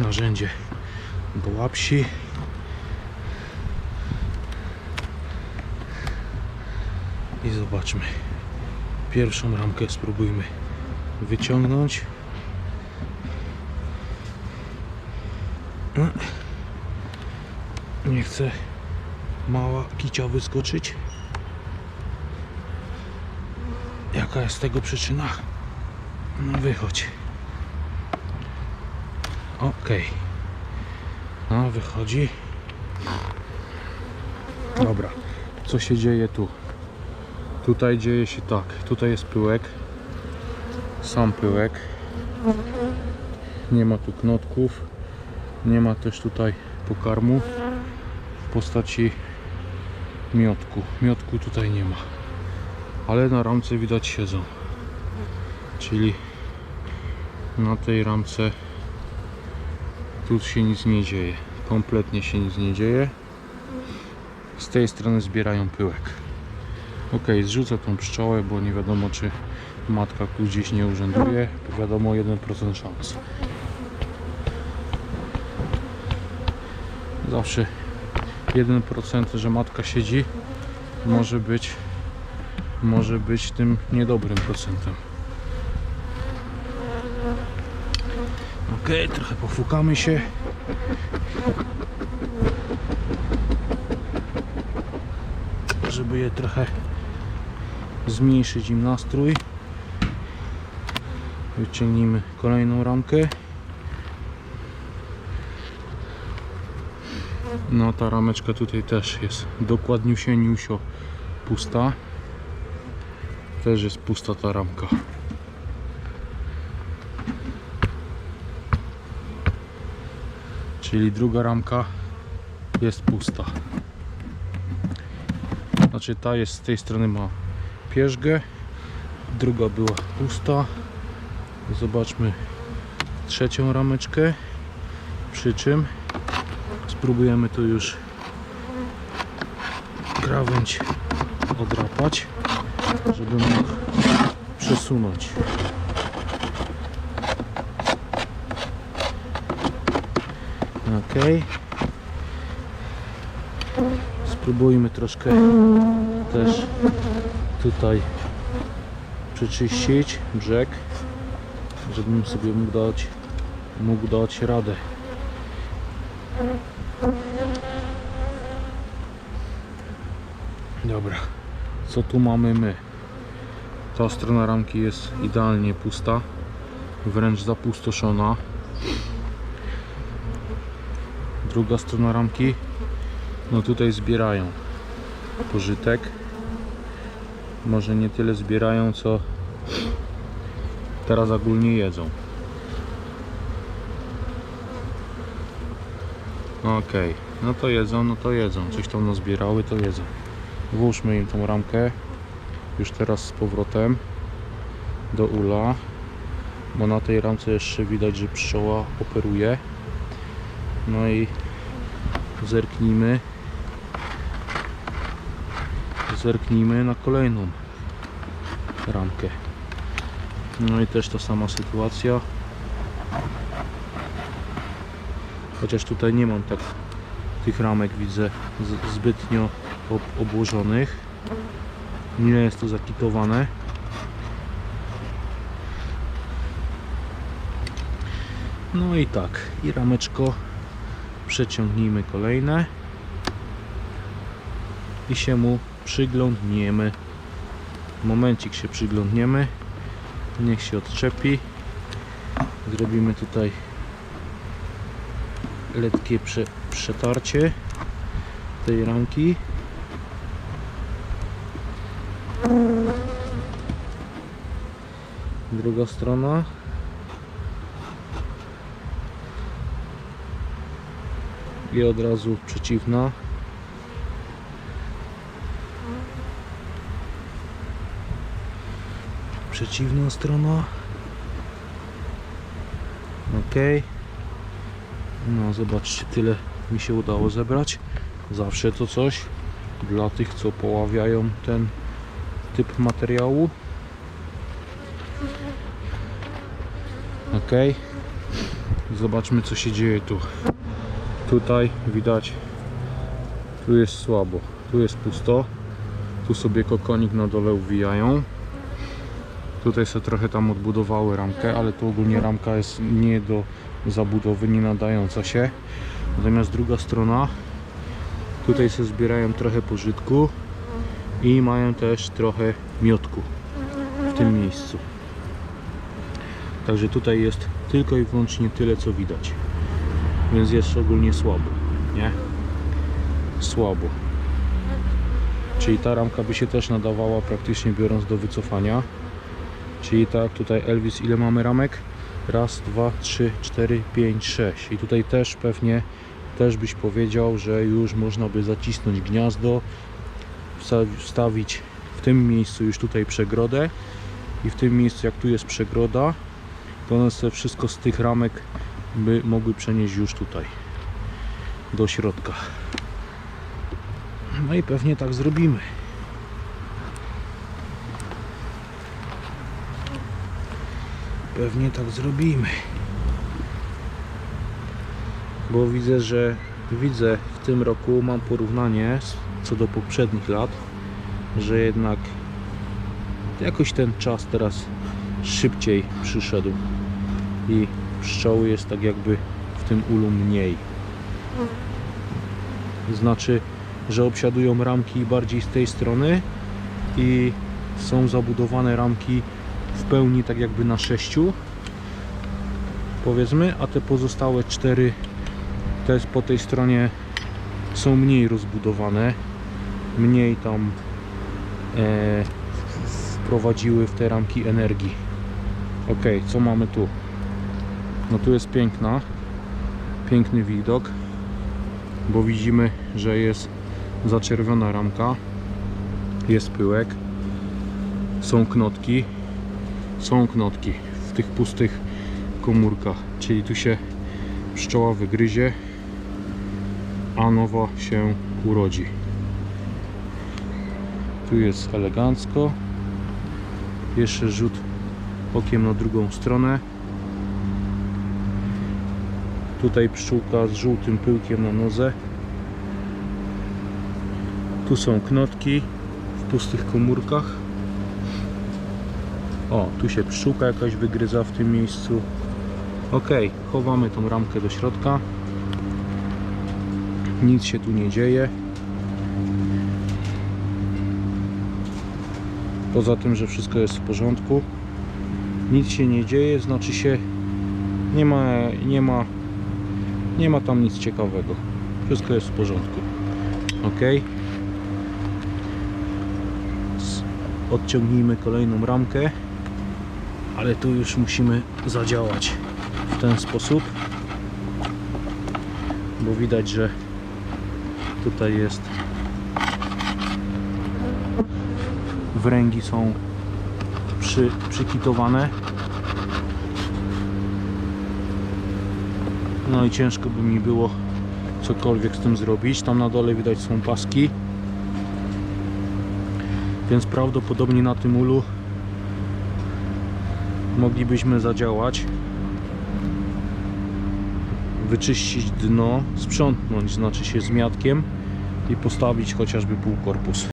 narzędzie do łapsi. I zobaczmy. Pierwszą ramkę spróbujmy wyciągnąć. No. Nie chcę mała kicia wyskoczyć. Jaka jest tego przyczyna? No wychodź. Okej. No wychodzi. Dobra. Co się dzieje tu? Tutaj dzieje się tak. Tutaj jest pyłek. Sam pyłek. Nie ma tu knotków. Nie ma też tutaj pokarmu w postaci miotku. Miotku tutaj nie ma. Ale na ramce widać siedzą. Czyli na tej ramce tu się nic nie dzieje. Kompletnie się nic nie dzieje. Z tej strony zbierają pyłek. Ok, zrzucę tą pszczołę, bo nie wiadomo czy matka tu gdzieś nie urzęduje. Wiadomo 1% szans. Zawsze 1% że matka siedzi może być może być tym niedobrym procentem. Ok, trochę pofukamy się. Żeby je trochę zmniejszyć im nastrój. Wyciągnijmy kolejną ramkę. No ta rameczka tutaj też jest dokładniusieńusio pusta. Też jest pusta ta ramka. Czyli druga ramka jest pusta. Znaczy ta jest z tej strony ma pierzgę, druga była pusta. Zobaczmy trzecią rameczkę. Przy czym spróbujemy tu już krawędź odrapać, żeby mógł przesunąć. Ok. Spróbujmy troszkę też tutaj przeczyścić brzeg, żebym sobie mógł dać, mógł dać radę. Dobra, co tu mamy my? Ta strona ramki jest idealnie pusta, wręcz zapustoszona. Druga strona ramki, no tutaj zbierają pożytek. Może nie tyle zbierają, co teraz ogólnie jedzą. Okej, no to jedzą, no to jedzą. Coś tam nazbierały, to jedzą. Włóżmy im tą ramkę już teraz z powrotem do ula, bo na tej ramce jeszcze widać, że pszczoła operuje. No i zerknijmy zerknijmy na kolejną ramkę. No i też ta sama sytuacja. Chociaż tutaj nie mam tak tych ramek widzę zbytnio ob- obłożonych. Nie jest to zakitowane. No i tak, i rameczko przeciągnijmy kolejne i się mu przyglądniemy. Momencik się przyglądniemy. Niech się odczepi. Zrobimy tutaj letkie prze, przetarcie tej ramki. Druga strona. I od razu przeciwna. Przeciwna strona. Ok. No zobaczcie, tyle mi się udało zebrać. Zawsze to coś dla tych, co poławiają ten typ materiału. Ok. zobaczmy co się dzieje tu. Tutaj widać, tu jest słabo, tu jest pusto. Tu sobie kokonik na dole uwijają. Tutaj sobie trochę tam odbudowały ramkę, ale tu ogólnie ramka jest nie do zabudowy, nie nadająca się. Natomiast druga strona, tutaj sobie zbierają trochę pożytku i mają też trochę miotku w tym miejscu. Także tutaj jest tylko i wyłącznie tyle co widać. Więc jest ogólnie słabo, nie? Słabo. Czyli ta ramka by się też nadawała praktycznie biorąc do wycofania. Czyli tak, tutaj Elvis, ile mamy ramek? Raz, dwa, trzy, cztery, pięć, sześć. I tutaj też pewnie też byś powiedział, że już można by zacisnąć gniazdo, wsta- wstawić w tym miejscu już tutaj przegrodę i w tym miejscu jak tu jest przegroda, to one sobie wszystko z tych ramek by mogły przenieść już tutaj do środka. No i pewnie tak zrobimy. Pewnie tak zrobimy. Bo widzę, że widzę w tym roku mam porównanie co do poprzednich lat, że jednak jakoś ten czas teraz szybciej przyszedł i pszczoły jest tak jakby w tym ulu mniej. Znaczy, że obsiadują ramki bardziej z tej strony i są zabudowane ramki w pełni tak jakby na sześciu powiedzmy, a te pozostałe cztery te po tej stronie są mniej rozbudowane mniej tam e, wprowadziły w te ramki energii ok, co mamy tu no tu jest piękna piękny widok bo widzimy, że jest zaczerwiona ramka jest pyłek są knotki są knotki w tych pustych komórkach czyli tu się pszczoła wygryzie a nowa się urodzi. Tu jest elegancko. Jeszcze rzut okiem na drugą stronę tutaj pszczółka z żółtym pyłkiem na nodze. Tu są knotki w pustych komórkach. O, tu się pszczółka jakaś wygryza w tym miejscu. Ok, chowamy tą ramkę do środka. Nic się tu nie dzieje. Poza tym, że wszystko jest w porządku. Nic się nie dzieje, znaczy się nie ma, nie ma nie ma tam nic ciekawego. Wszystko jest w porządku. Ok odciągnijmy kolejną ramkę ale tu już musimy zadziałać w ten sposób bo widać, że tutaj jest wręgi są przy, przykitowane no i ciężko by mi było cokolwiek z tym zrobić. Tam na dole widać są paski. Więc prawdopodobnie na tym ulu moglibyśmy zadziałać. Wyczyścić dno sprzątnąć znaczy się z i postawić chociażby półkorpus